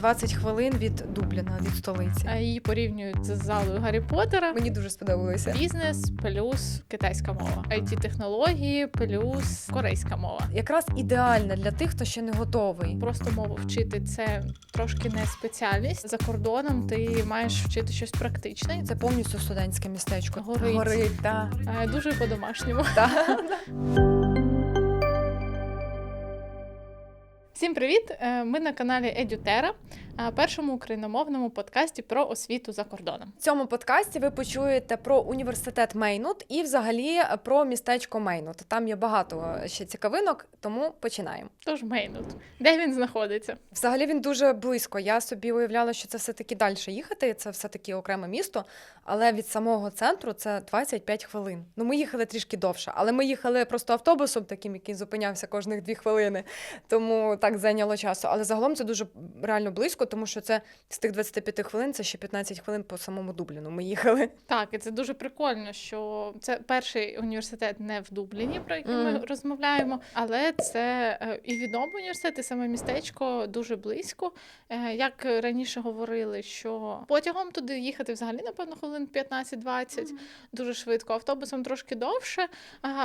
20 хвилин від Дубліна, від столиці. А Її порівнюють з залою Гаррі Поттера. Мені дуже сподобалося. Бізнес плюс китайська мова, it технології плюс корейська мова. Якраз ідеальна для тих, хто ще не готовий. Просто мову вчити це трошки не спеціальність. За кордоном ти маєш вчити щось практичне. Це повністю студентське містечко. Горить. Горить, так. Е, Дуже по-домашньому. Та. Всім привіт! Е, Ми на каналі Едютера, першому україномовному подкасті про освіту за кордоном. В цьому подкасті ви почуєте про університет Мейнут і взагалі про містечко Мейнут. Там є багато ще цікавинок, тому починаємо. Тож Мейнут. Де він знаходиться? Взагалі він дуже близько. Я собі уявляла, що це все-таки далі їхати. Це все-таки окреме місто, але від самого центру це 25 хвилин. Ну, ми їхали трішки довше, але ми їхали просто автобусом, таким, який зупинявся кожних дві хвилини. Тому так зайняло часу. Але загалом це дуже реально близько, тому що це з тих 25 хвилин це ще 15 хвилин по самому Дубліну. Ми їхали. Так, і це дуже прикольно, що це перший університет не в Дубліні, про який ми розмовляємо, але це е, і відомий університет, і саме містечко дуже близько. Е, Як раніше говорили, що потягом туди їхати взагалі, напевно, хвилин 15-20, дуже швидко. Автобусом трошки довше,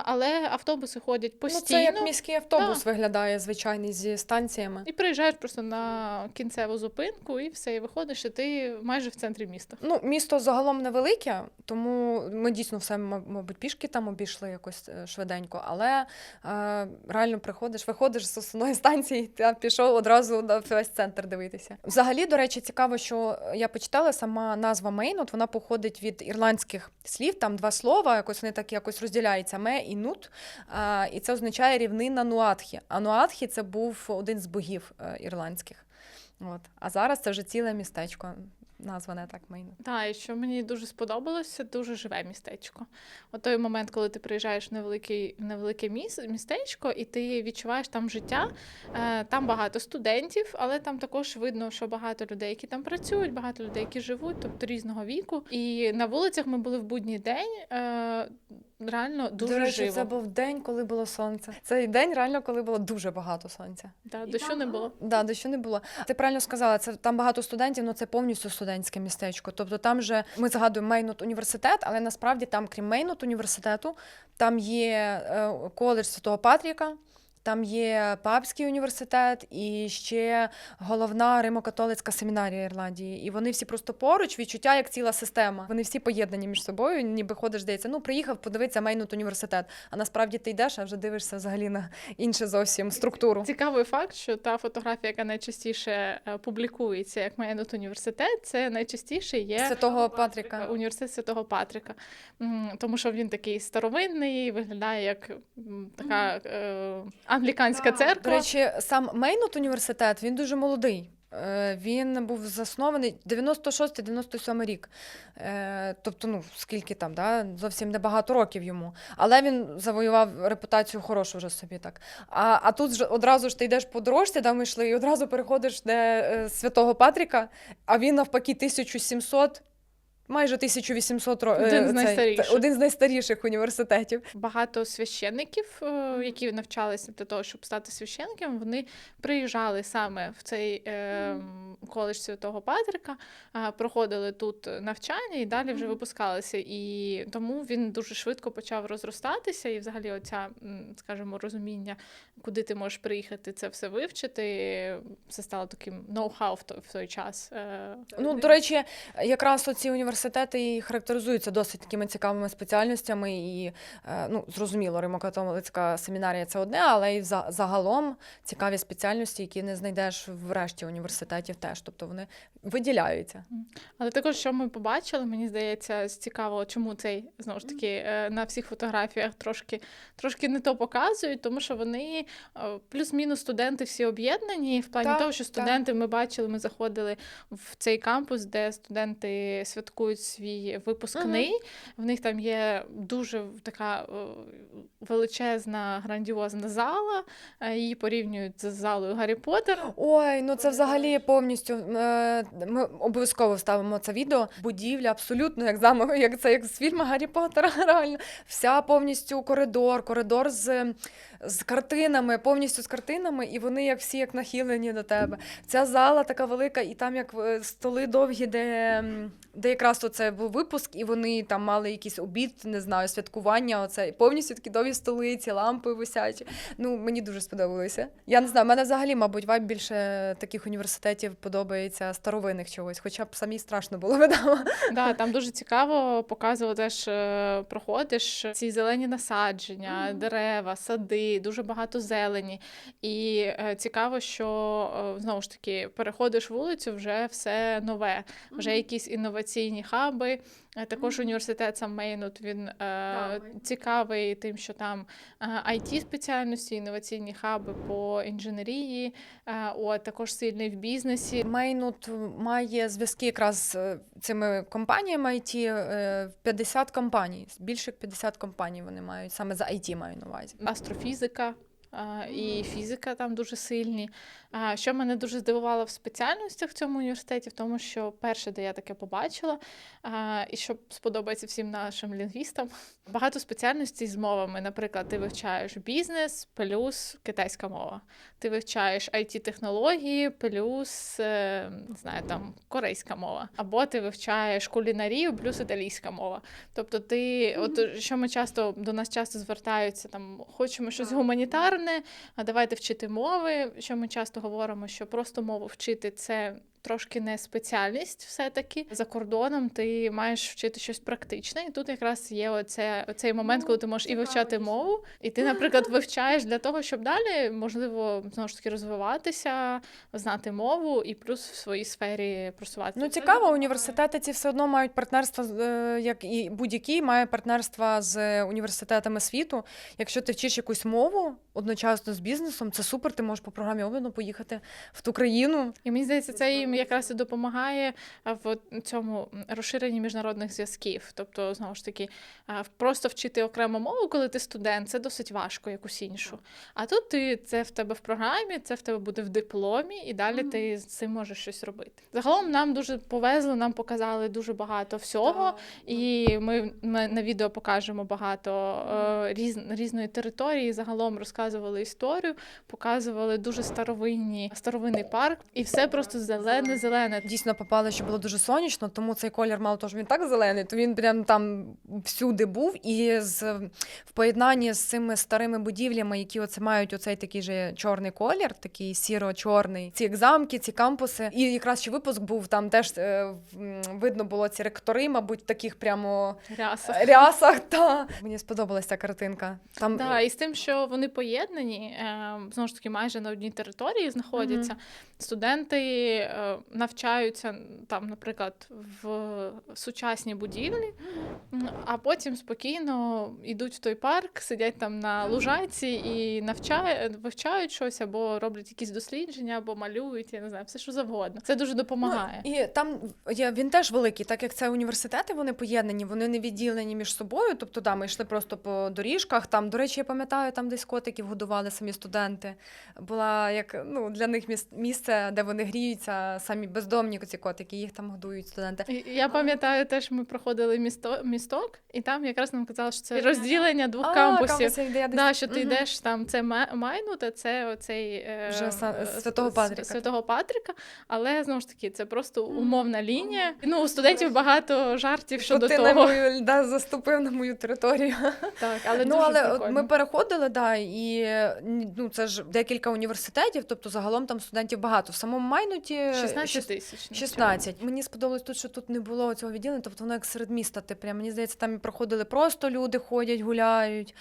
але автобуси ходять Ну, постійно. це як міський автобус виглядає звичайний зі станціями. І приїжджаєш просто на кінцеву зупинку, і все, і виходиш, і ти майже в центрі міста. Ну, місто загалом невелике, тому ми дійсно все, мабуть, пішки там обійшли якось е, швиденько, але е, реально приходиш, виходиш з основної станції та пішов одразу на весь центр дивитися. Взагалі, до речі, цікаво, що я почитала сама назва Мейнут, вона походить від ірландських слів, там два слова, якось вони так якось розділяються ме і нут. А, і це означає рівнина Нуатхі. А Нуатхі це був один з богів е, ірландських. От. А зараз це вже ціле містечко, назване так Мейнут. Так, і що мені дуже сподобалося, дуже живе містечко. От той момент, коли ти приїжджаєш в невеликий, в невелике міс, містечко, і ти відчуваєш там життя. Е, там багато студентів, але там також видно, що багато людей, які там працюють, багато людей, які живуть, тобто різного віку. І на вулицях ми були в будній день. Реально дуже До речі, живо. це був день, коли було сонце. Цей день реально, коли було дуже багато сонця. Да, дощу не було. Да, дощу не було. Ти правильно сказала, це там багато студентів, але це повністю студентське містечко. Тобто там же ми згадуємо Мейнут університет, але насправді там, крім Мейнут університету, там є е, коледж Святого Патріка. Там є Папський університет і ще головна Римо-католицька семінарія Ірландії. І вони всі просто поруч, відчуття як ціла система. Вони всі поєднані між собою, ніби ходиш, здається, ну приїхав подивитися Мейнут університет. А насправді ти йдеш, а вже дивишся взагалі на іншу зовсім структуру. Цікавий факт, що та фотографія, яка найчастіше е, публікується як Мейнут університет, це найчастіше є Святого Патріка. університет Святого Патрика. Тому що він такий старовинний, виглядає як така англіканська церква. До речі, сам Мейнут університет він дуже молодий. Е, Він був заснований 96-97 рік. Е, Тобто, ну скільки там, да? зовсім небагато років йому. Але він завоював репутацію хорошу вже собі так. А, а тут ж одразу ж ти йдеш по дорожці, де ми йшли, і одразу переходиш де е, Святого Патріка, а він навпаки 1700. Майже 1800 ро- е, Один з найстаріших. один з найстаріших університетів. Багато священників, е, які навчалися для того, щоб стати священниками, вони приїжджали саме в цей е, коледж Святого Патрика, е, проходили тут навчання і далі вже випускалися. І тому він дуже швидко почав розростатися. І взагалі, оця, скажімо, розуміння, куди ти можеш приїхати, це все вивчити. Це стало таким ноу-хау в той, в той час. Е, Ну, до речі, якраз оці університети і характеризуються досить такими цікавими спеціальностями. І е, ну, зрозуміло, Римо-католицька семінарія це одне, але і за- загалом цікаві спеціальності, які не знайдеш в решті університетів теж. Тобто вони виділяються. Але також, що ми побачили, мені здається, цікаво, чому цей знову ж таки е, на всіх фотографіях трошки, трошки не то показують, тому що вони е, плюс-мінус студенти всі об'єднані. В плані Так, того, що так. студенти ми бачили, ми заходили в цей кампус, де студенти святкують святкують свій випускний. В них там є дуже така е, величезна, грандіозна зала. е, Її порівнюють з залою Гаррі Поттера. Ой, ну це взагалі повністю. е, Ми обов'язково вставимо це відео. Будівля абсолютно як замок, як це як з фільму Гаррі Поттера. Реально, вся повністю коридор, коридор з, з картинами, повністю з картинами, і вони як всі як нахилені до тебе. Ця зала така велика, і там як столи довгі, де, де якраз оце був випуск, і вони там мали якийсь обід, не знаю, святкування. Оце повністю такі довгі столи, ці лампи висячі. Ну, мені дуже сподобалося. Я не знаю, мене взагалі, мабуть, вайб більше таких університетів подобається старовинних чогось, хоча б самі страшно було видамо. Да, там дуже цікаво показували теж е, проходиш ці зелені насадження, дерева, сади, дуже багато зелені. І е, цікаво, що е, знову ж таки переходиш вулицю, вже все нове, вже якісь інноваційні хаби. Е, Також університет сам Мейнут він е, цікавий тим, що там it спеціальності, інноваційні хаби по інженерії, е, от також сильний в бізнесі. Мейнут має зв'язки якраз з е, цими компаніями IT, е, 50 компаній, більше як 50 компаній вони мають, саме за IT маю на увазі. астрофізика. І фізика там дуже сильні. Що мене дуже здивувало в спеціальностях в цьому університеті, в тому, що перше, де я таке побачила, і що сподобається всім нашим лінгвістам, багато спеціальностей з мовами. Наприклад, ти вивчаєш бізнес плюс китайська мова. Ти вивчаєш it технології плюс е, не знаю, там корейська мова. Або ти вивчаєш кулінарію плюс італійська мова. Тобто, ти, от що ми часто до нас часто звертаються, там хочемо щось гуманітарне, а давайте вчити мови. Що ми часто говоримо, що просто мову вчити це. Трошки не спеціальність, все-таки за кордоном ти маєш вчити щось практичне, і тут якраз є оце, оцей момент, коли ти можеш і вивчати мову, і ти, наприклад, вивчаєш для того, щоб далі можливо знову ж таки розвиватися, знати мову і плюс в своїй сфері просуватися. Ну цікаво, університети ці все одно мають партнерство, е, як і будь-який має партнерства з університетами світу. Якщо ти вчиш якусь мову одночасно з бізнесом, це супер. Ти можеш по програмі обміну поїхати в ту країну. І мені здається, це їм якраз і допомагає в цьому розширенні міжнародних зв'язків. Тобто, знову ж таки, просто вчити окрему мову, коли ти студент, це досить важко, якусь іншу. А тут ти це в тебе в програмі, це в тебе буде в дипломі, і далі ти з цим можеш щось робити. Загалом нам дуже повезло, нам показали дуже багато всього, і ми, ми на відео покажемо багато е, різ, різної території. Загалом розказували історію, показували дуже старовинні старовинний парк, і все просто зелене, зелене. Дійсно попали, що було дуже сонячно, тому цей колір мало того, що він так зелений, то він прям там всюди був. І з в поєднанні з цими старими будівлями, які оце мають оцей такий же чорний колір, такий сіро-чорний. Ці замки, ці кампуси. І якраз ще випуск був там теж е, видно було ці ректори, мабуть, таких прямо Ряса. рясах. Та мені сподобалась ця картинка. Там Да, і з тим, що вони поєднані, е, знову ж таки, майже на одній території знаходяться. Студенти е, навчаються там, наприклад, в сучасній будівлі, а потім спокійно йдуть в той парк, сидять там на лужайці і навчають, вивчають щось або роблять якісь дослідження, або малюють, я не знаю, все що завгодно. Це дуже допомагає. Ну, і там є він теж великий, так як це університети, вони поєднані, вони не відділені між собою. Тобто, да, ми йшли просто по доріжках. Там, до речі, я пам'ятаю, там десь котиків годували самі студенти. Була як ну для них міс- місце, де вони гріються, самі бездомні ці котики, їх там годують студенти. Я пам'ятаю, теж ми проходили місто, місток, і там якраз нам казали, що це розділення двох А, кампусів. кампуси, де Да, що ти йдеш там, це Ма- Майнут, а це оцей е, Вже е, Святого Патріка. Святого Патріка. Але знову ж таки, це просто умовна лінія. Ну, у студентів багато жартів Що щодо ти того. на мою да, заступив на мою територію. Так, але ну, дуже але прикольно. ми переходили, да, і ну, це ж декілька університетів, тобто загалом там студентів багато. В самому Майнуті 16 тисяч. 16. Мені сподобалось тут, що тут не було цього відділення, тобто воно як серед міста. Ти прям мені здається, там і проходили просто люди, ходять, гуляють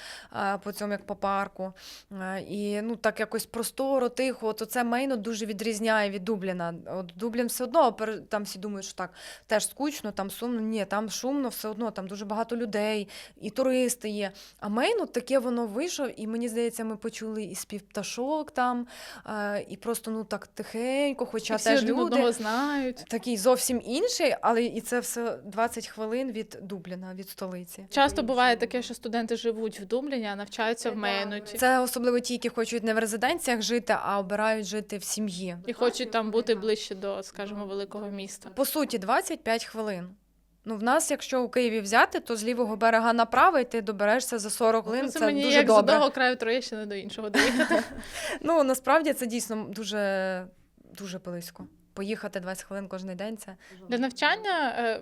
по цьому, як по парку. І ну так якось просторо, тихо. От це Мейно дуже відрізняє від Дубліна. От Дублін все одно там всі думають, що так теж скучно, там сумно. Ні, там шумно, все одно, там дуже багато людей, і туристи є. А Мейн, от таке воно вийшов, і мені здається, ми почули і спів пташок там, і просто ну так тихенько, хоча теж люди один люди. одного знають. Такий зовсім інший, але і це все 20 хвилин від Дубліна, від столиці. Часто буває таке, що студенти живуть в Дубліні, а навчаються в Мейнуті. Це особливо ті, які хочуть не в резиденціях жити, а обирають жити в сім'ї. І хочуть там бути ближче до, скажімо, великого міста. По суті, 25 хвилин. Ну, в нас, якщо у Києві взяти, то з лівого берега направо і ти доберешся за 40 хвилин. Ну, Це, це мені дуже як добре. з одного краю Троєщини до іншого доїхати. Ну насправді це дійсно дуже, дуже близько. Поїхати 20 хвилин кожен день. Це Для навчання е,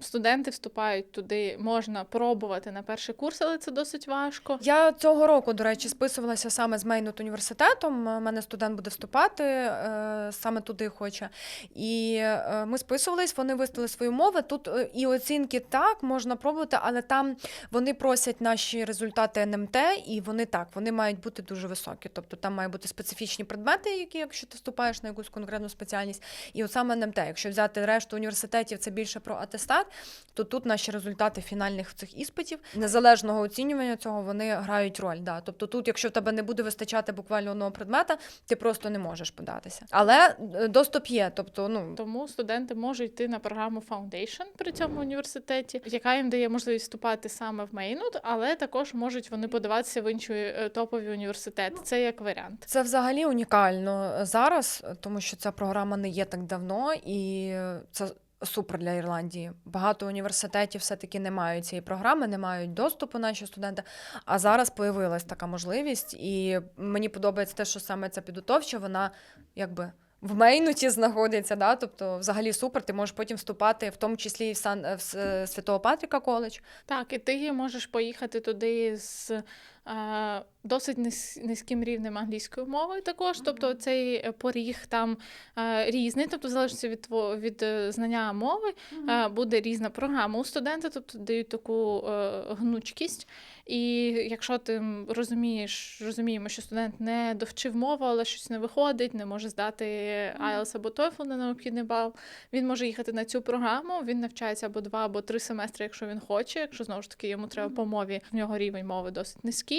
студенти вступають туди, можна пробувати на перший курс, але це досить важко. я цього року, до речі, списувалася саме з Мейнут університетом. У мене студент буде вступати е, саме туди хоче. І е, ми списувались, вони виставили свої умови. Тут е, і оцінки так можна пробувати, але там вони просять наші результати НМТ, і вони так, вони мають бути дуже високі. Тобто там мають бути специфічні предмети, які, якщо ти вступаєш на якусь конкретну спеціальність, і от саме НМТ. Якщо взяти решту університетів, це більше про атестат, то тут наші результати фінальних цих іспитів незалежного оцінювання цього вони грають роль. Да. Тобто, тут, якщо в тебе не буде вистачати буквально одного предмета, ти просто не можеш податися. Але е, доступ є. Тобто, ну Тому студенти можуть йти на програму Foundation при цьому університеті, яка їм дає можливість вступати саме в Мейнут, але також можуть вони подаватися в інші е, топові університети. Це як варіант. Це взагалі унікально зараз, тому що ця програма не є так давно, і це супер для Ірландії. Багато університетів все-таки не мають цієї програми, не мають доступу наші студенти. А зараз появилась така можливість, і мені подобається те, що саме ця підготовча, вона якби. В Мейнуті знаходиться, да? тобто взагалі супер. Ти можеш потім вступати, в тому числі і в Сан в Святого Патріка коледж. Так, і ти можеш поїхати туди з е, досить низьким рівнем англійської мови також. Тобто цей е, поріг там е, різний, тобто в залежності від, від е, знання мови е, буде різна програма у студента, тобто дають таку е, гнучкість. І якщо ти розумієш, розуміємо, що студент не довчив мову, але щось не виходить, не може здати IELTS або TOEFL на необхідний бал, він може їхати на цю програму, він навчається або два, або три семестри, якщо він хоче. Якщо знову ж таки йому треба по мові, в нього рівень мови досить низький.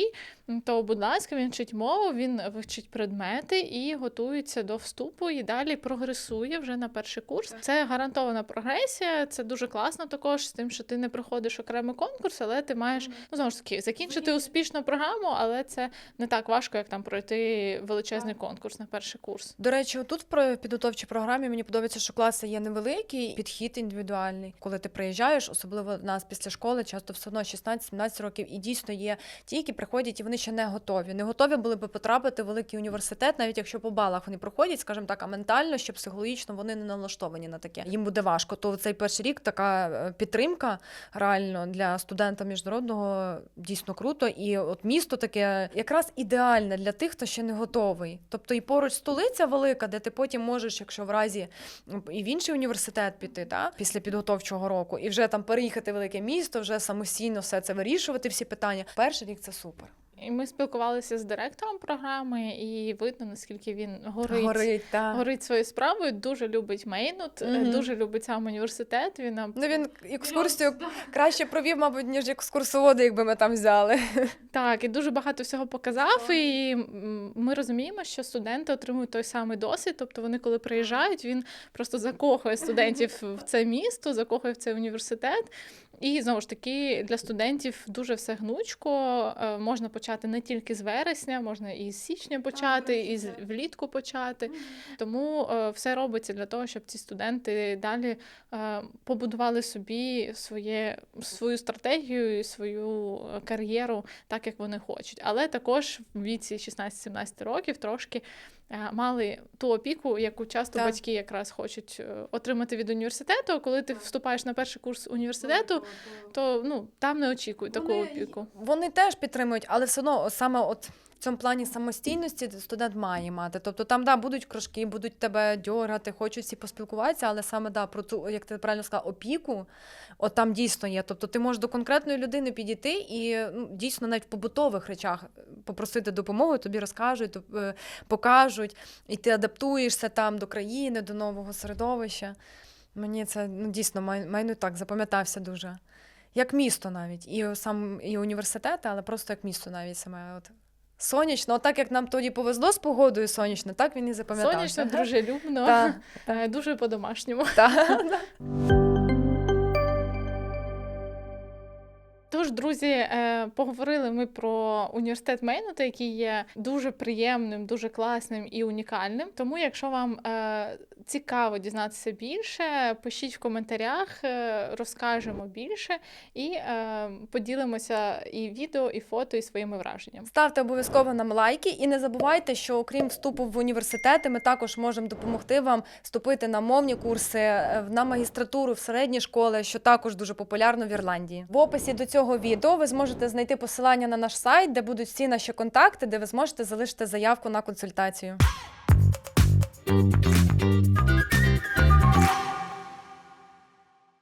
М, То, будь ласка, він вчить мову, він вивчить предмети і готується до вступу, і далі прогресує вже на перший курс. Це гарантована прогресія. Це дуже класно також з тим, що ти не проходиш окремий конкурс, але ти маєш ну знову ж таки закінчити успішно програму, але це не так важко, як там пройти величезний конкурс на перший курс. До речі, тут про- підготовчій програмі мені подобається, що класи є невеликі, підхід індивідуальний. Коли ти приїжджаєш, особливо в нас після школи, часто все одно 16-17 років, і дійсно є ті, які приходять, і вони ще не готові. Не готові були би потрапити в великий університет, навіть якщо по балах вони проходять, скажімо так, а ментально, що психологічно вони не налаштовані на таке. Їм буде важко. То цей перший рік така е, підтримка реально для студента міжнародного дійсно круто. І от місто таке якраз ідеальне для тих, хто ще не готовий. Тобто і поруч столиця велика, де ти потім можеш, якщо в разі і в інший університет піти, та після підготовчого року, і вже там переїхати в велике місто, вже самостійно все це вирішувати, всі питання. Перший рік це супер. І ми спілкувалися з директором програми, і видно, наскільки він горить. Горить, та. Горить своєю справою, дуже любить Мейнут, е, Мгм. дуже любить сам університет. Він нам Ну він екскурсію краще провів, мабуть, ніж екскурсоводи, якби ми там взяли. так і дуже багато всього показав. І ми розуміємо, що студенти отримують той самий досвід. Тобто, вони, коли приїжджають, він просто закохує студентів в це місто, закохує в цей університет. І знову ж таки для студентів дуже все гнучко. Е, Можна почати не тільки з вересня, можна і з січня почати, і з влітку почати. Тому е, все робиться для того, щоб ці студенти далі е, побудували собі своє, свою стратегію і свою кар'єру так, як вони хочуть. Але також в віці 16-17 років трошки мали ту опіку, яку часто Так. батьки якраз хочуть е, отримати від університету. Коли ти вступаєш на перший курс університету, то ну там не очікують таку опіку. Вони теж підтримують, але все одно саме от. Цьому плані самостійності студент має мати. Тобто там да, будуть кружки, будуть тебе дьоргати, хочуть всі поспілкуватися, але саме да, про ту, як ти правильно сказала, опіку, от там дійсно є. Тобто ти можеш до конкретної людини підійти і ну, дійсно навіть в побутових речах попросити допомоги, тобі розкажуть, е, покажуть, і ти адаптуєшся там до країни, до нового середовища. Мені це ну, дійсно май- майну так запам'ятався дуже. Як місто навіть, і сам і університети, але просто як місто навіть саме от Сонячно, так як нам тоді повезло з погодою сонячно, так він і запам'ятався. Сонячно, дружелюбно, дуже по-домашньому. Тож, друзі, е, поговорили ми про університет Мейнота, який є дуже приємним, дуже класним і унікальним. Тому, якщо вам е, цікаво дізнатися більше, пишіть в коментарях, е, розкажемо більше і поділимося і відео, і фото, і своїми враженнями. Ставте обов'язково нам лайки і не забувайте, що окрім вступу в університети, ми також можемо допомогти вам вступити на мовні курси, на магістратуру, в середні школи, що також дуже популярно в Ірландії. В описі до цього відео ви зможете знайти посилання на наш сайт, де будуть всі наші контакти, де ви зможете залишити заявку на консультацію.